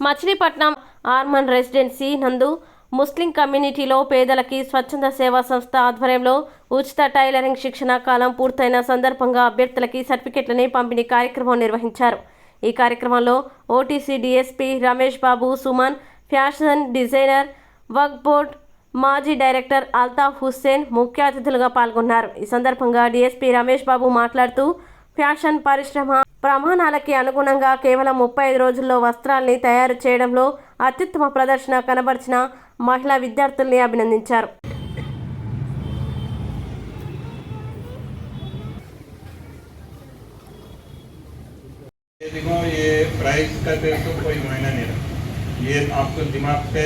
Machilipatnam ఆర్మన్ residency నందు ముస్లిం కమ్యూనిటీలో పేదలకి స్వచ్ఛంద సేవా సంస్థ ఆధ్వర్యంలో ఉచిత టైలరింగ్ శిక్షణ కాలం పూర్తయిన సందర్భంగా అభ్యర్థులకి సర్టిఫికెట్లని పంపిణీ కార్యక్రమం నిర్వహించారు. ఈ కార్యక్రమంలో OTC DSP Ramesh Babu Suman fashion designer work board మాజీ డైరెక్టర్ అల్తాఫ్ హుస్సేన్ ముఖ్య అతిథులుగా పాల్గొన్నారు. ఈ సందర్భంగా డీఎస్పీ రమేష్ బాబు మాట్లాడుతూ ఫ్యాషన్ పరిశ్రమ ప్రమాణాలకి అనుగుణంగా కేవలం ముప్పై ఐదు రోజుల్లో వస్త్రాల్ని తయారు చేయడంలో అత్యుత్తమ ప్రదర్శన కనబరిచిన మహిళా విద్యార్థుల్ని అభినందించారు ये देखो ये प्राइस का तो तो कोई मायना नहीं रहा ये आपको दिमाग पे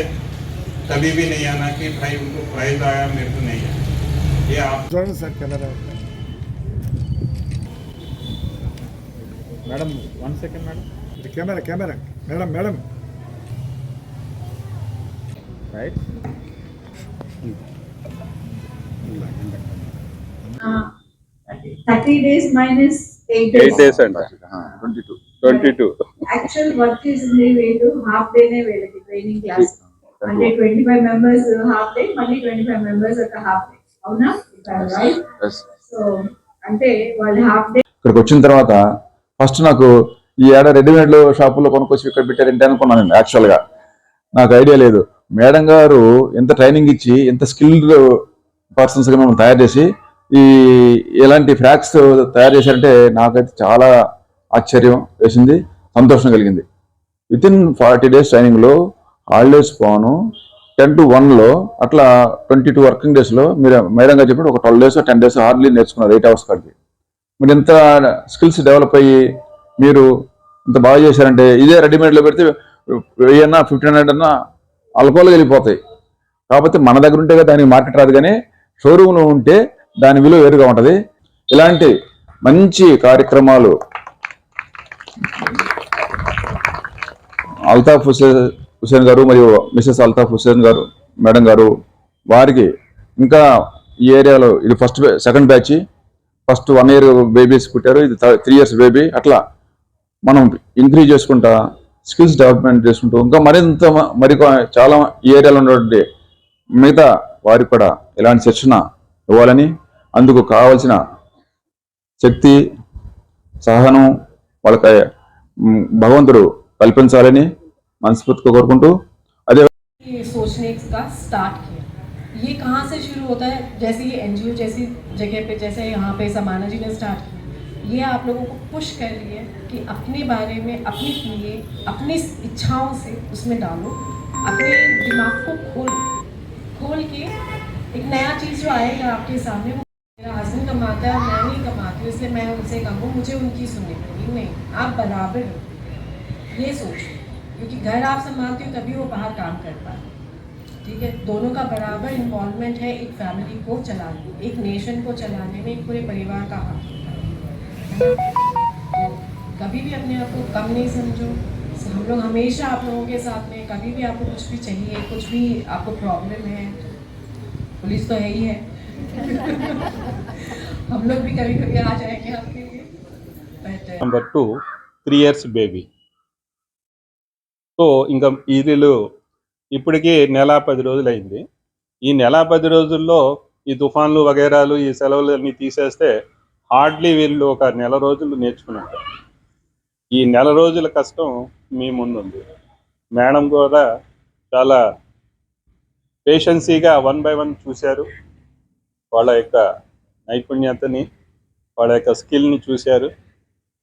कभी भी नहीं आना कि भाई उनको प्राइस आया मेरे को नहीं आया ये आप చూడండి sir madam one second madam ఇది camera camera madam madam right thirty days minus eight days అంట twenty two twenty two actual work చేసింది వీళ్ళు హాఫ్ డేనే వీళ్ళకి ట్రైనింగ్ క్లాస్ అంటే twenty five members half day మళ్ళీ ట్వంటీ ఫైవ్ మెంబర్స్ ఒక half day అవునా? రైట్ సో అంటే వాళ్ళు హాఫ్ డే ఇక్కడికి వచ్చిన తర్వాత ఫస్ట్ నాకు ఈ ఏడ రెడీమేడ్లు షాపులో కొనుక్కొచ్చి ఇక్కడ పెట్టారంటే అనుకున్నాను యాక్చువల్గా నాకు ఐడియా లేదు. మేడం గారు ఎంత ట్రైనింగ్ ఇచ్చి ఎంత స్కిల్డ్ పర్సన్స్గా మేము తయారు చేసి ఈ ఇలాంటి ఫ్రాక్స్ తయారు చేశారంటే నాకైతే చాలా ఆశ్చర్యం వేసింది సంతోషం కలిగింది. విత్ ఇన్ ఫార్టీ డేస్ ట్రైనింగ్లో హాలిడేస్ పోను టెన్ టు వన్లో అట్లా ట్వంటీ టూ వర్కింగ్ డేస్లో మీరు మేడం గారు చెప్పినట్టు ఒక twelve days ten days hardly నేర్చుకున్నారు ఎయిట్ అవర్స్ కాడికి మీరు ఎంత స్కిల్స్ డెవలప్ అయ్యి మీరు ఇంత బాగా చేశారంటే ఇదే రెడీమేడ్లో పెడితే వెయ్యి అన్నా ఫిఫ్టీన్ హండ్రెడ్ అన్నా అల్కోహాల్గా వెళ్ళిపోతాయి కాకపోతే మన దగ్గర ఉంటే దానికి మార్కెట్ రాదు కానీ షోరూమ్లో ఉంటే దాని విలువ వేరుగా ఉంటుంది. ఇలాంటి మంచి కార్యక్రమాలు అల్తాఫ్ హుసేన్ హుసేన్ గారు మరియు మిసెస్ అల్తాఫ్ హుసేన్ గారు మేడం గారు వారికి ఇంకా ఈ ఏరియాలో ఇది first second batch. First one year babies పుట్టారు ఇది త్రీ ఇయర్స్ బేబీ అట్లా మనం ఇంక్రీజ్ చేసుకుంటా స్కిల్స్ డెవలప్మెంట్ చేసుకుంటూ ఇంకా మరింత మరి చాలా ఏరియాలో ఉన్నటువంటి మిగతా వారికి కూడా ఎలాంటి శిక్షణ ఇవ్వాలని అందుకు కావలసిన శక్తి సహనం వాళ్ళకి భగవంతుడు కల్పించాలని మనస్ఫూర్తిగా కోరుకుంటూ అదే స్టార్ట్ ये कहाँ से शुरू होता है? जैसे ये एनजीओ जैसी जगह पे, जैसे यहाँ पे समाना जी ने स्टार्ट किया। ये आप लोगों को पुश कर रही है कि अपने बारे में, अपने लिए, अपनी इच्छाओं से उसमें डालो। अपने दिमाग को खोल खोल के एक नया चीज़ जो आएगा आपके सामने, वो मेरा हस्बैंड कमाता है, मैं नहीं कमाती, इसलिए मैं उनसे कहूँ मुझे उनकी सुननी पड़ेगी नहीं, आप बराबर हो। ये सोचो, क्योंकि घर आप संभालते हो, तभी वो बाहर काम कर है ठीक है दोनों का बराबर इन्वॉल्वमेंट है एक फैमिली को चलाने में एक नेशन को चलाने में एक पूरे परिवार का हाथ होता है है ना? तो कभी भी अपने आप को कम नहीं समझो हम लोग हमेशा आप लोगों के साथ में कभी भी आपको कुछ भी चाहिए कुछ भी आपको प्रॉब्लम है पुलिस तो है ही है हम लोग भी कभी कभी आ जाएंगे आपके लिए but number two three years baby so ఇంకా వీళ్ళు ఇప్పటికీ నెల పది రోజులు అయింది ఈ నెల పది రోజుల్లో ఈ తుఫాన్లు వగైరాలు ఈ సెలవులు తీసేస్తే హార్డ్లీ వీళ్ళు ఒక నెల రోజులు నేర్చుకున్నారు ఈ నెల రోజుల కష్టం మీ ముందుంది. మేడం కూడా చాలా పేషెన్సీగా వన్ బై వన్ చూశారు. వాళ్ళ యొక్క నైపుణ్యతని వాళ్ళ యొక్క స్కిల్ని చూశారు.